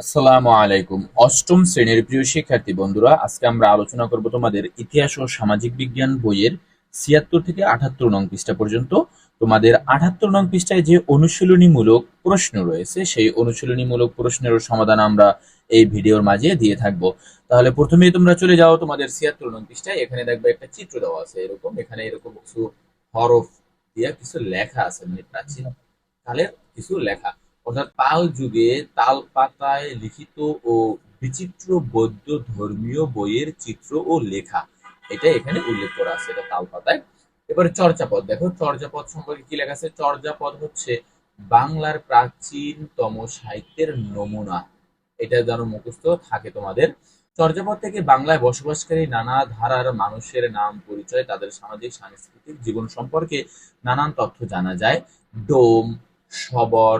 আসসালামু আলাইকুম। অষ্টম শ্রেণির প্রিয় শিক্ষার্থী বন্ধুরা, আজকে আমরা আলোচনা করব তোমাদের ইতিহাস ও সামাজিক বিজ্ঞান বইয়ের ছিয়াত্তর থেকে আঠাত্তর নং পৃষ্ঠা পর্যন্ত। তোমাদের আঠাত্তর নং পৃষ্ঠায় যে অনুশীলনীমূলক প্রশ্ন রয়েছে, সেই অনুশীলনীমূলক প্রশ্নের সমাধান আমরা এই ভিডিওর মাঝে দিয়ে থাকব। তাহলে প্রথমেই তোমরা চলে যাও তোমাদের ছিয়াত্তর নং পৃষ্ঠায়। এখানে দেখবে একটা চিত্র দেওয়া আছে এরকম। এখানে এরকম কিছু হরফ দিয়ে কিছু লেখা আছে মানে প্রাচীন কালের কিছু লেখা। অর্থাৎ পাল যুগে তাল পাতায় লিখিত ও বিচিত্র বৌদ্ধ ধর্মীয় বইয়ের চিত্র ও লেখা। এটা এখানে উল্লেখ করা আছে, এটা তাল পাতায় এবারে চর্যাপদ, দেখো চর্যাপদ সম্পর্কে কি লেখা আছে? চর্যাপদ হচ্ছে বাংলার প্রাচীনতম সাহিত্যের নমুনা। এটা যেন মুখস্থ থাকে তোমাদের। চর্যাপদ থেকে বাংলায় বসবাসকারী নানা ধারার মানুষের নাম, পরিচয়, তাদের সামাজিক, সাংস্কৃতিক জীবন সম্পর্কে নানান তথ্য জানা যায়। ডোম, শবর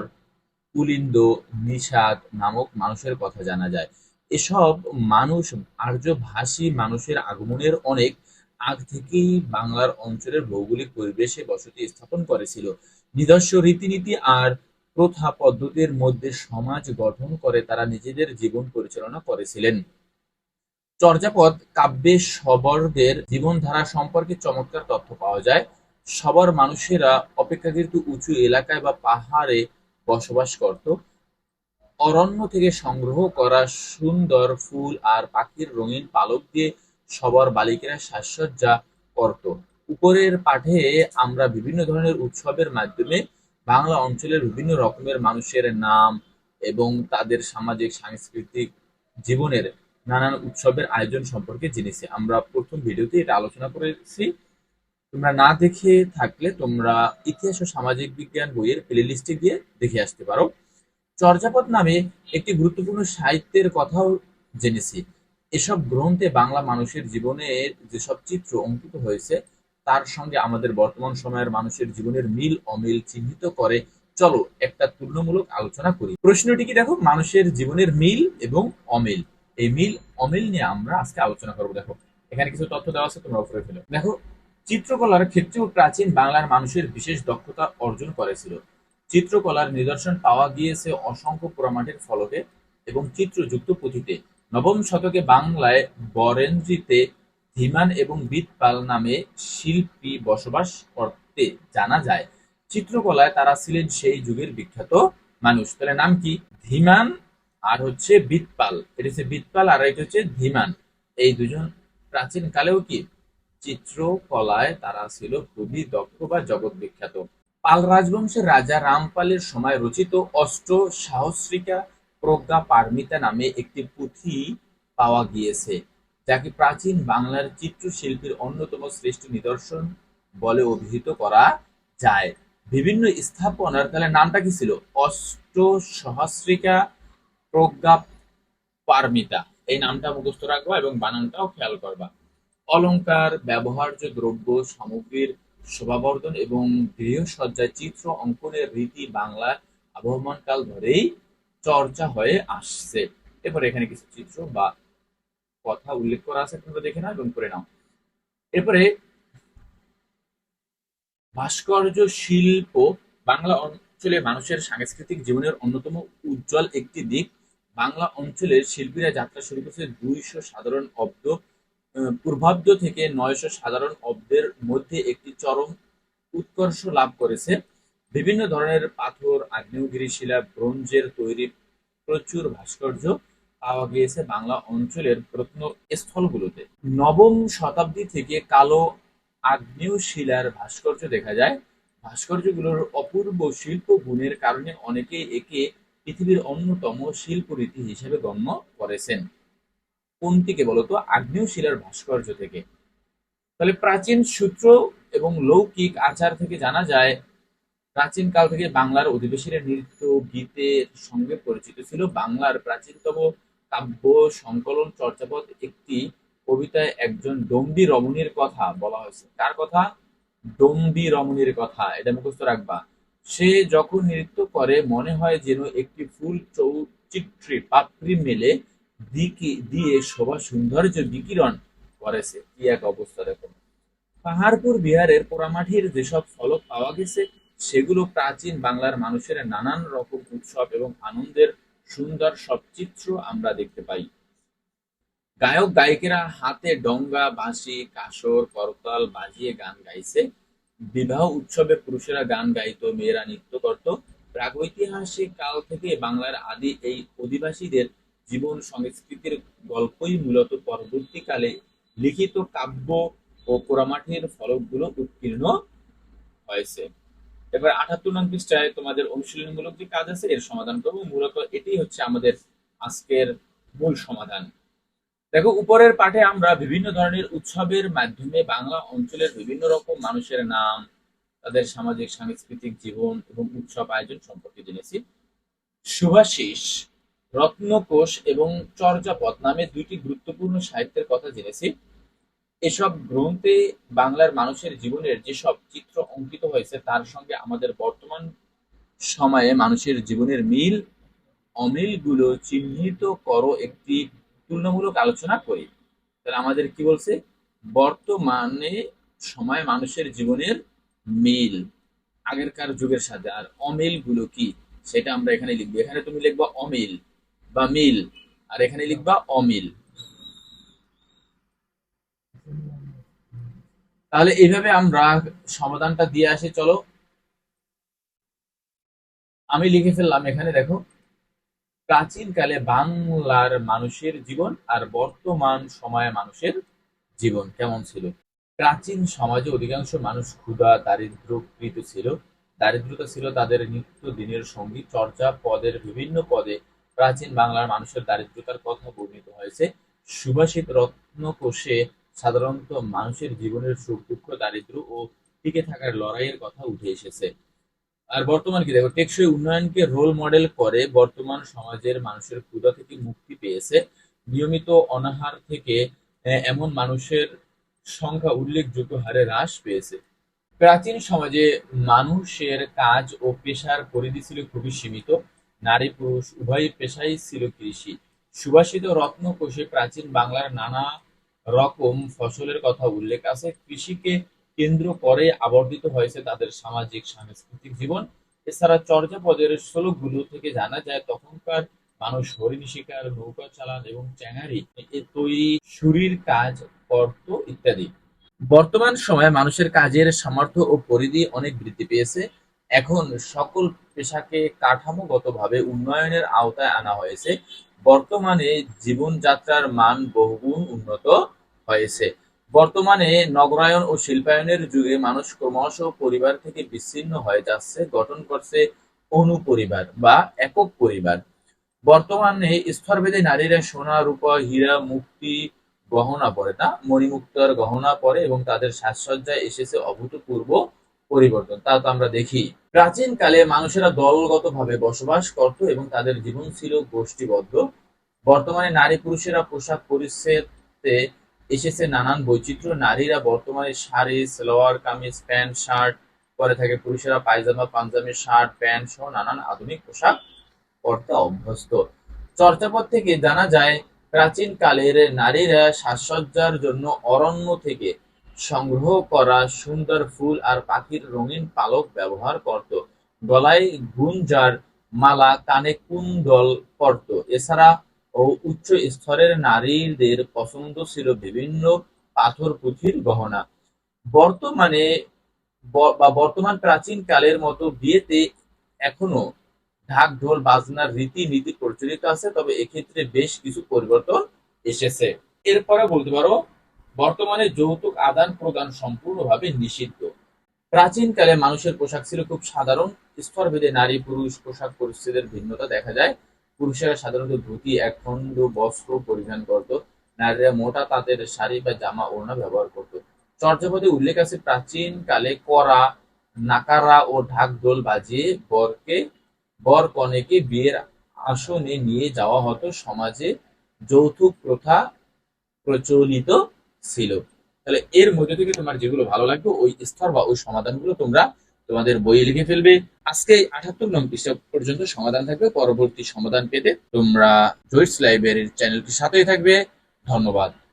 পুলিন্দ, নিষাদ নামক মানুষের কথা জানা যায়। এসব মানুষ আর্যভাষী মানুষের আগমনের অনেক আগ থেকেই বাংলার অঞ্চলের ভৌগোলিক পরিবেশে বসতি স্থাপন করেছিল। নিজস্ব রীতিনীতি আর প্রথা পদ্ধতির মধ্যে সমাজ গঠন করে তারা নিজেদের জীবন পরিচালনা করেছিলেন। চর্যাপদ কাব্যে শবরদের জীবনধারা সম্পর্কে চমৎকার তথ্য পাওয়া যায়। সবার মানুষেরা অপেক্ষাকৃত উঁচু এলাকায় বা পাহাড়ে বসবাস করত। অরণ্য থেকে সংগ্রহ করা সুন্দর ফুল আর পাখির রঙিন পালক দিয়ে সবার বালিকারা সাজসজ্জা করত। উপরের পাঠে আমরা বিভিন্ন ধরনের উৎসবের মাধ্যমে বাংলা অঞ্চলের বিভিন্ন রকমের মানুষের নাম এবং তাদের সামাজিক, সাংস্কৃতিক জীবনের নানান উৎসবের আয়োজন সম্পর্কে জেনেছি। আমরা প্রথম ভিডিওতে এটা আলোচনা করেছি। তোমরা না দেখে থাকলে তোমরা ইতিহাস ও সামাজিক বিজ্ঞান বইয়ের প্লে লিস্টে গিয়ে দেখে আসতে পারো। চর্যাপদ নামে একটি গুরুত্বপূর্ণ সাহিত্যের কথাও জেনেছি। এসব গ্রন্থে বাংলা মানুষের জীবনের যেসব চিত্র অঙ্কিত হয়েছে, তার সঙ্গে আমাদের বর্তমান সময়ের মানুষের জীবনের মিল অমিল চিহ্নিত করে। চলো একটা তুলনামূলক আলোচনা করি। প্রশ্নটি কি দেখো? মানুষের জীবনের মিল এবং অমিল। এই মিল অমিল নিয়ে আমরা আজকে আলোচনা করব। দেখো, এখানে কিছু তথ্য দেওয়া আছে, তোমরা উপরে ফেলো। দেখো চিত্রকলার ক্ষেত্রেও প্রাচীন বাংলার মানুষের বিশেষ দক্ষতা অর্জন করেছিল। চিত্রকলার নিদর্শন পাওয়া গিয়েছে অসংখ্য পোড়ামাটির ফলকে এবং চিত্রযুক্ত পুঁথিতে। নবম শতকে বাংলায় বরেন্দ্রীতে ধীমান এবং বিদপাল নামে শিল্পী বসবাস করতে জানা যায়। চিত্রকলায় তারা ছিলেন সেই যুগের বিখ্যাত মানুষ। তাহলে নাম কি? ধীমান আর হচ্ছে বিদপাল এটা হচ্ছে বিদপাল আর এটা হচ্ছে ধীমান। এই দুজন প্রাচীন কালেও কি চিত্রকলায় তারা ছিল খুবই দক্ষ বা জগৎ বিখ্যাত। পাল রাজবংশের রাজা রামপালের সময় রচিত অষ্ট সাহস্রিকা প্রজ্ঞা পারমিতা নামে একটি পুঁথি পাওয়া গিয়েছে, যাকে প্রাচীন বাংলার চিত্রশিল্পীর অন্যতম শ্রেষ্ঠ নিদর্শন বলে অভিহিত করা যায়। বিভিন্ন স্থাপনার তাহলে নামটা কি ছিল? অষ্ট সহস্রিকা প্রজ্ঞা পারমিতা। এই নামটা মুখস্থ রাখবা এবং বানানটাও খেয়াল করবা। অলংকার, ব্যবহার্য দ্রব্য, সামগ্রীর শোভাবর্ধন এবং গৃহসজ্জায় চিত্র অঙ্কনের রীতি বাংলার আবহমান কাল ধরেই চর্চা হয়ে আসছে। এরপরে এখানে কিছু চিত্র বা কথা উল্লেখ করা আছে, তোমরা দেখে নাও এবং করে নাও। এরপরে ভাস্কর্য, শিল্প, বাংলা অঞ্চলে মানুষের সাংস্কৃতিক জীবনের অন্যতম উজ্জ্বল একটি দিক। বাংলা অঞ্চলের শিল্পীরা যাত্রা শুরু করেছে দুইশো সাধারণ অব্দ পূর্বাব্দ থেকে নয়শো সাধারণ অব্দের মধ্যে একটি চরম উৎকর্ষ লাভ করেছে। বিভিন্ন ধরনের পাথর, আগ্নেয়গিরি শিলা, ব্রোঞ্জের তৈরি প্রচুর ভাস্কর্য পাওয়া গিয়েছে বাংলা অঞ্চলের প্রত্নস্থলগুলোতে নবম শতাব্দী থেকে কালো আগ্নেয় শিলার ভাস্কর্য দেখা যায়। ভাস্কর্যগুলোর অপূর্ব শিল্প গুণের কারণে অনেকে একে পৃথিবীর অন্যতম শিল্পরীতি হিসেবে গণ্য করেছেন। কোনটিকে বলতো আগ্নেয় শিলার ভাস্কর্য থেকে। তাহলে প্রাচীন সূত্র এবং লৌকিক আচার থেকে জানা যায়, প্রাচীন কাল থেকে বাংলার অধিবাসীরা নৃত্য, গীতের সঙ্গে পরিচিত ছিল। বাংলার প্রাচীনতম কাব্য, সংকলন, চর্যাপদ একটি কবিতায় একজন ডম্বি রমণীর কথা বলা হয়েছে। কার কথা? ডম্বি রমণীর কথা। এটা মুখস্থ রাখবা। সে যখন নৃত্য করে, মনে হয় যেন একটি ফুল চৌচিত্রী পাপড়ি মেলে দিকে দিয়ে শোভা সৌন্দর্য বিকিরণ করেছে কি এক অবস্থা দেখো। পাহাড়পুর বিহারের পোড়ামাটির যেসব ফলক পাওয়া গেছে, সেগুলো প্রাচীন বাংলার মানুষের নানান রকম উৎসব এবং আনন্দের সুন্দর সব চিত্র আমরা দেখতে পাই। গায়ক, গায়িকেরা হাতে ডঙ্গা, বাঁশি, কাসর, করতাল বাজিয়ে গান গাইছে। বিবাহ উৎসবে পুরুষেরা গান গাইতো, মেয়েরা নৃত্য করত। প্রাগৈতিহাসিক কাল থেকে বাংলার আদি এই অধিবাসীদের জীবন সংস্কৃতির গল্পই মূলত পরবর্তীকালে লিখিত কাব্য ও পোড়ামাটির ফলকগুলো উৎকীর্ণ হয়েছে। এবার আঠাত্তর নং পৃষ্ঠায় তোমাদের অনুশীলনমূলক যে কাজ আছে, এর সমাধান করব। মূলত এটি হচ্ছে আমাদের আজকের মূল সমাধান। দেখো, উপরের পাঠে আমরা বিভিন্ন ধরনের উৎসবের মাধ্যমে বাংলা অঞ্চলের বিভিন্ন রকম মানুষের নাম, তাদের সামাজিক, সাংস্কৃতিক জীবন এবং উৎসব আয়োজন সম্পর্কে জেনেছি। সুভাষিস রত্নকোষ এবং চর্যাপদ নামে দুইটি গুরুত্বপূর্ণ সাহিত্যের কথা জেনেছি। এসব গ্রন্থে বাংলার মানুষের জীবনের যেসব চিত্র অঙ্কিত হয়েছে, তার সঙ্গে আমাদের বর্তমান সময়ে মানুষের জীবনের মিল, অমিলগুলো চিহ্নিত করো একটি তুলনামূলক আলোচনা করি। তাহলে আমাদের কি বলছে? বর্তমানে সময় মানুষের জীবনের মিল, আগেরকার যুগের সাথে। আর অমিলগুলো কি? সেটা আমরা এখানে লিখব। এখানে তুমি লিখবা অমিল। বা মিল। আর এখানে লিখবা অমিল। তাহলে এইভাবে আমরা সমাধানটা দিয়ে আসি, চলো। আমি লিখে ফেললাম এখানে, দেখো। প্রাচীনকালে বাংলার মানুষের জীবন আর বর্তমান সময়ে মানুষের জীবন কেমন ছিল? প্রাচীন সমাজে অধিকাংশ মানুষ ক্ষুধা দারিদ্র্যকৃত ছিল। দারিদ্রতা ছিল তাদের নিত্য দিনের সঙ্গী। চর্চা পদের বিভিন্ন পদে প্রাচীন বাংলার মানুষের দারিদ্রতার কথা বর্ণিত হয়েছে। সুভাষিত রত্নকোষে সাধারণত মানুষের জীবনের সুখ, দুঃখ, দারিদ্র ও টিকে থাকার লড়াইয়ের কথা উঠে এসেছে। আর বর্তমান কি? দেখো, টেকসই উন্নয়নকে রোল মডেল করে বর্তমান সমাজের মানুষের ক্ষুধা থেকে মুক্তি পেয়েছে। নিয়মিত অনাহার থেকে এমন মানুষের সংখ্যা উল্লেখযোগ্য হারে হ্রাস পেয়েছে। প্রাচীন সমাজে মানুষের কাজ ও পেশার পরিধি ছিল খুবই সীমিত। নারী পুরুষ উভয় পেশাই ছিল কৃষি। সুভাষিত রত্নকোষে প্রাচীন বাংলার নানা রকম ফসলের কথা উল্লেখ আছে। কৃষিকে কেন্দ্র করে আবর্তিত হয়েছে তাদের সামাজিক, সাংস্কৃতিক জীবন। এছাড়া চর্যাপদের শ্লোকগুলো থেকে জানা যায়, তখনকার মানুষ হরিণ শিকার, নৌকা চালান এবং চ্যাঙারি তৈরি সুরির কাজ করত ইত্যাদি। বর্তমান সময়ে মানুষের কাজের সামর্থ্য ও পরিধি অনেক বৃদ্ধি পেয়েছে। এখন সকল পেশাকে কাঠামোগতভাবে উন্নয়নের আওতায় আনা হয়েছে। বর্তমানে জীবনযাত্রার মান বহুগুণ উন্নত হয়েছে। বর্তমানে নগরায়ন ও শিল্পায়নের যুগে মানুষ ক্রমশ পরিবার থেকে বিচ্ছিন্ন হয়ে যাচ্ছে, গঠন করছে অনুপরিবার বা একক পরিবার। বর্তমানে স্তরভেদে নারীরা সোনা, রূপা, হীরা, মুক্তি, গহনা পরে না, মণিমুক্তার গহনা পরে এবং তাদের সাজসজ্জায় এসেছে অভূতপূর্ব পরিবর্তন, তা তো আমরা দেখি। প্রাচীন কালে মানুষেরা দলগতভাবে বসবাস করত এবং তাদের জীবন ছিল গোষ্ঠীবদ্ধ। বর্তমানে নারী পুরুষেরা পোশাক পরিচ্ছদে এসেছে নানান বৈচিত্র্য। নারীরা বর্তমানে শাড়ি, সালোয়ার, কামিজ, প্যান্ট, শার্ট পরে থাকে। পুরুষেরা পায়জামা, পাঞ্জাবি, শার্ট, প্যান্ট সহ নানান আধুনিক পোশাক পরতে অভ্যস্ত। চর্যাপদ থেকে জানা যায়, প্রাচীন কালের নারীরা সাজসজ্জার জন্য অরণ্য থেকে সংগ্রহ করা সুন্দর ফুল আর পাখির রঙিন পালক ব্যবহার করত। গলায় গুঞ্জার মালা, কানে পরত। এছাড়া ও উচ্চ স্তরের নারীদের পছন্দ ছিল বিভিন্ন পাথর পুঁথির গহনা। বর্তমানে ব- বর্তমান প্রাচীন কালের মতো বিয়েতে এখনও ঢাক ঢোল, বাজনার রীতি নীতি প্রচলিত আছে, তবে এক্ষেত্রে বেশ কিছু পরিবর্তন এসেছে। এরপরে বলতে পারো বর্তমানে যৌতুক আদান প্রদান সম্পূর্ণভাবে নিষিদ্ধ। প্রাচীনকালে মানুষের পোশাক ছিল খুব সাধারণ স্তরভেদে নারী, পুরুষ পোশাক পরিস্থিতির ভিন্নতা দেখা যায়। পুরুষেরা সাধারণত ধুতি, একখণ্ড, বস্ত্র পরিধান করত। নারীরা মোটা তাঁতের শাড়ি বা জামা ওড়না ব্যবহার করত। চর্যাপদে উল্লেখ আছে প্রাচীন কালে করা নাকারা ও ঢাক ঢোল বাজিয়ে বরকে, বর কনেকে বিয়ের আসনে নিয়ে যাওয়া হতো। সমাজে যৌতুক প্রথা প্রচলিত ছিল। তাহলে এর মধ্যে থেকে তোমার যেগুলো ভালো লাগবে, ওই স্তর বা ওই সমাধানগুলো তোমরা তোমাদের বইয়ে লিখে ফেলবে। আজকে আঠাত্তর নং পৃষ্ঠা পর্যন্ত সমাধান থাকবে। পরবর্তী সমাধান পেতে তোমরা জয়েস লাইব্রেরির চ্যানেলটির সাথেই থাকবে। ধন্যবাদ।